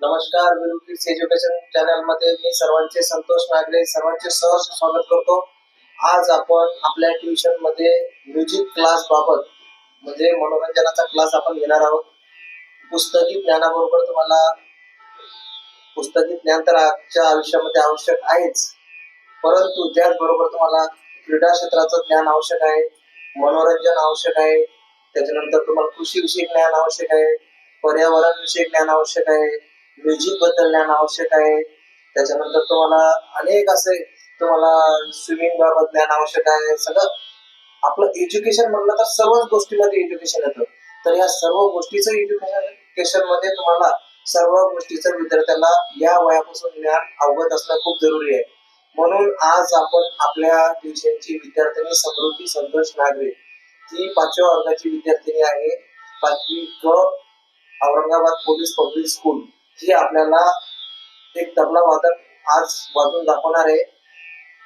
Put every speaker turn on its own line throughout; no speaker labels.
नमस्कार विरुकिड्स एज्युकेशन चॅनलमध्ये मी सर्वांचे संतोष नागरे सर्वांचे सहर्ष स्वागत करतो. आज आपण आपल्या ट्युशनमध्ये म्युझिक क्लास बाबत म्हणजे मनोरंजनाचा क्लास आपण घेणार आहोत. पुस्तकी ज्ञानाबरोबर तुम्हाला पुस्तकी ज्ञान तर आजच्या आयुष्यामध्ये आवश्यक आहेच. परंतु त्याचबरोबर तुम्हाला क्रीडा क्षेत्राचं ज्ञान आवश्यक आहे मनोरंजन आवश्यक आहे. त्याच्यानंतर तुम्हाला कृषीविषयी ज्ञान आवश्यक आहे पर्यावरण विषयी ज्ञान आवश्यक आहे. म्युझिकबद्दल ज्ञान आवश्यक आहे. त्याच्यानंतर तुम्हाला अनेक असे तुम्हाला स्विमिंग बाबत ज्ञान आवश्यक आहे. सगळं आपलं एज्युकेशन म्हणलं तर सर्वच गोष्टीमध्ये एज्युकेशन येतं. तर या सर्व गोष्टीचं एज्युकेशनमध्ये तुम्हाला सर्व गोष्टीचं विद्यार्थ्याला या वयापासून ज्ञान अवगत असणं खूप जरुरी आहे. म्हणून आज आपण आपल्या ट्युशनची विद्यार्थिनी समृद्धी संतोष नागरे ती पाचव्या वर्गाची विद्यार्थिनी आहे. पाचवी क औरंगाबाद पोलीस पब्लिक स्कूल. ही आपल्याला एक तबला वादक आज वाजवून दाखवणार आहे.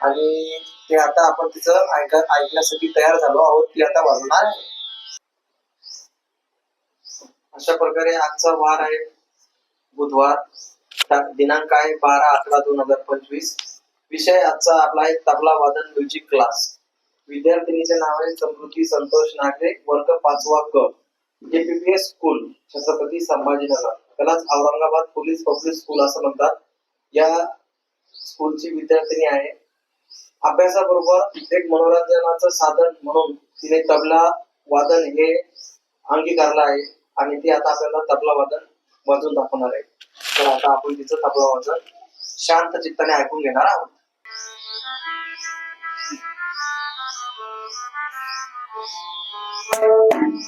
आणि ते आता आपण तिचं ऐक ऐकण्यासाठी तयार झालो आहोत. ती आता वाजवणार आहे. अशा प्रकारे आजचा वार आहे. बुधवार दिनांक आहे बारा अकरा दोन हजार पंचवीस. विषय आजचा आपला आहे तबला वादन म्युझिक क्लास. विद्यार्थिनीचे नाव आहे समृद्धी संतोष नागरे वर्ग पाचवा क. जे स्कूल छत्रपती संभाजीनगर. त्यालाच औरंगाबाद पोलीस पब्लिक स्कूल असं म्हणतात. या स्कूलची विद्यार्थिनी आहे. अभ्यासाबरोबर एक मनोरंजनाचं साधन म्हणून तिने तबला वादन हे अंगीकारलं आहे आणि ती आता आपल्याला तबला वादन वाजून दाखवणार आहे. तर आता आपण तिचं तबला वादन शांत चित्ताने ऐकून घेणार आहोत. Thank you.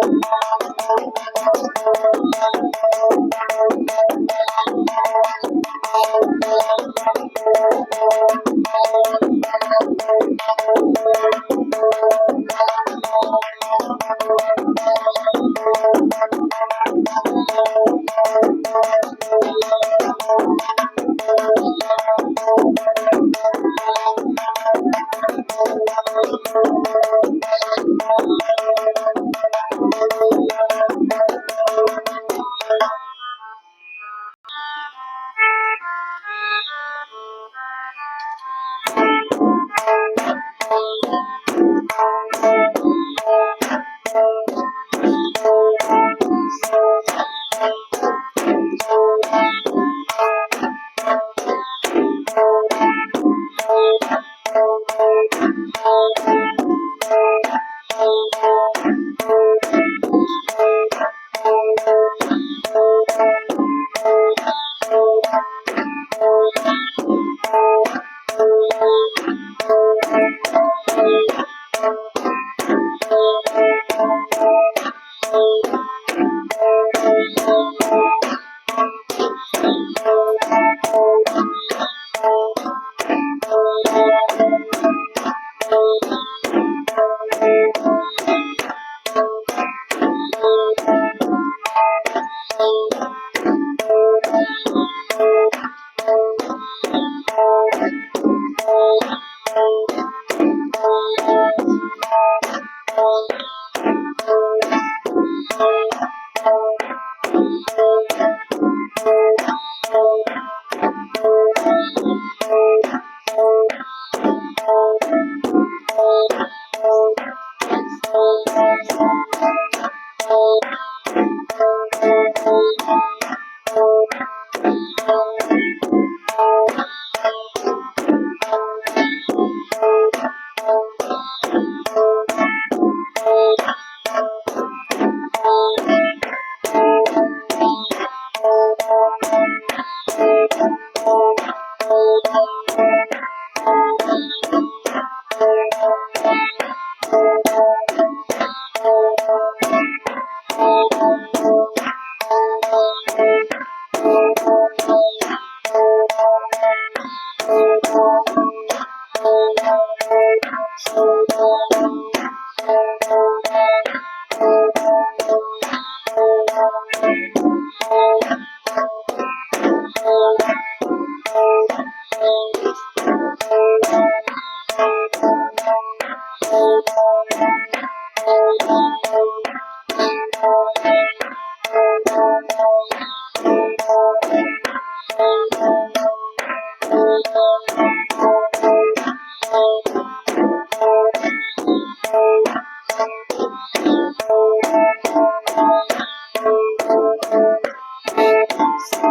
Thanks.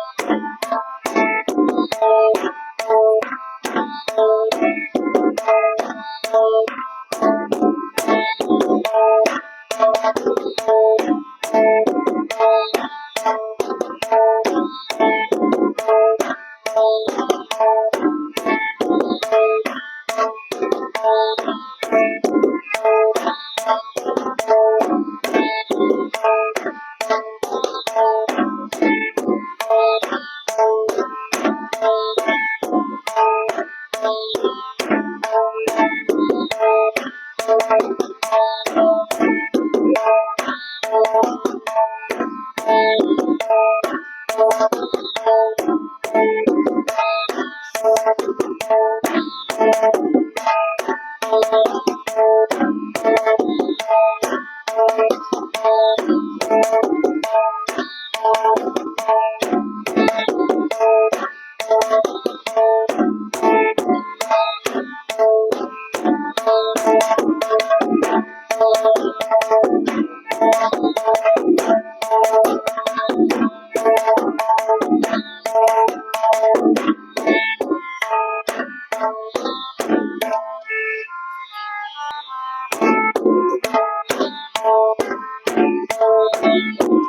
Thank you. Thank you.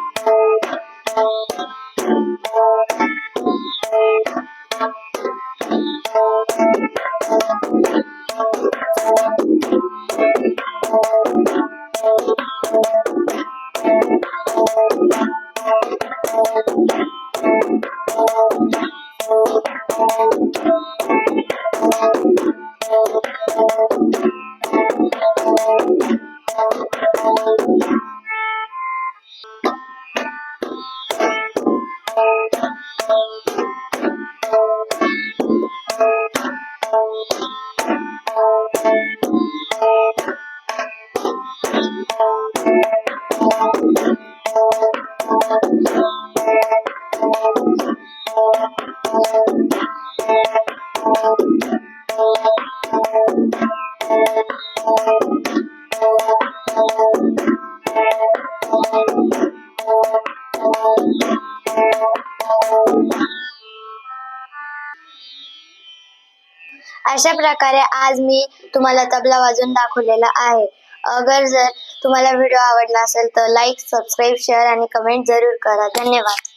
अशा प्रकारे आज मी तुम्हाला तबला वाजून दाखवलेला आहे. अगर जर तुम्हाला व्हिडिओ आवडला असेल तर लाईक सबस्क्राईब शेअर आणि कमेंट जरूर करा. धन्यवाद.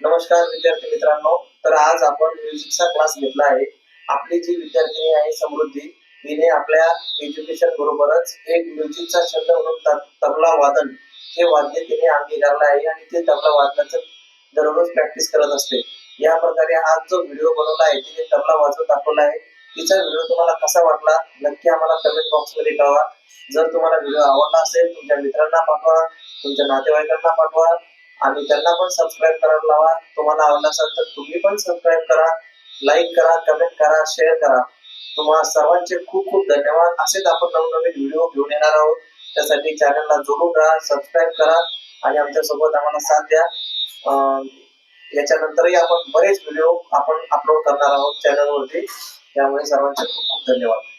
नमस्कार विद्यार्थी मित्रांनो. तर आज आपण म्युझिकचा क्लास घेतला आहे. आपली जी विद्यार्थिनी आहे समृद्धी तिने आपल्या एज्युकेशन बरोबरच एक म्युझिकचा छंद म्हणून तबला वादन हे वाद्य तिने अंगीकारलं आहे आणि ते तबला वादनाचं दररोज प्रॅक्टिस करत असते. या प्रकारे आज जो व्हिडिओ बनवला आहे तिने तबला वाजवून दाखवला आहे. तिचा व्हिडिओ तुम्हाला कसा वाटला नक्की आम्हाला कमेंट बॉक्समध्ये कळवा. जर तुम्हाला व्हिडिओ आवडला असेल तुमच्या मित्रांना पाठवा तुमच्या नातेवाईकांना पाठवा आणि त्यांना पण सबस्क्राईब करायला लावा. तुम्हाला आवडला असेल तर तुम्ही पण सबस्क्राईब करा लाईक करा कमेंट करा शेअर करा. तुम्हाला सर्वांचे खूप खूप धन्यवाद. असेच आपण नवनवीन व्हिडिओ घेऊन येणार आहोत. त्यासाठी चॅनलला जोडून राहा सबस्क्राईब करा आणि आमच्यासोबत आम्हाला साथ द्या. अं, याच्यानंतरही आपण बरेच व्हिडिओ आपण अपलोड करणार आहोत चॅनलवरती त्यामुळे सर्वांचे खूप खूप धन्यवाद.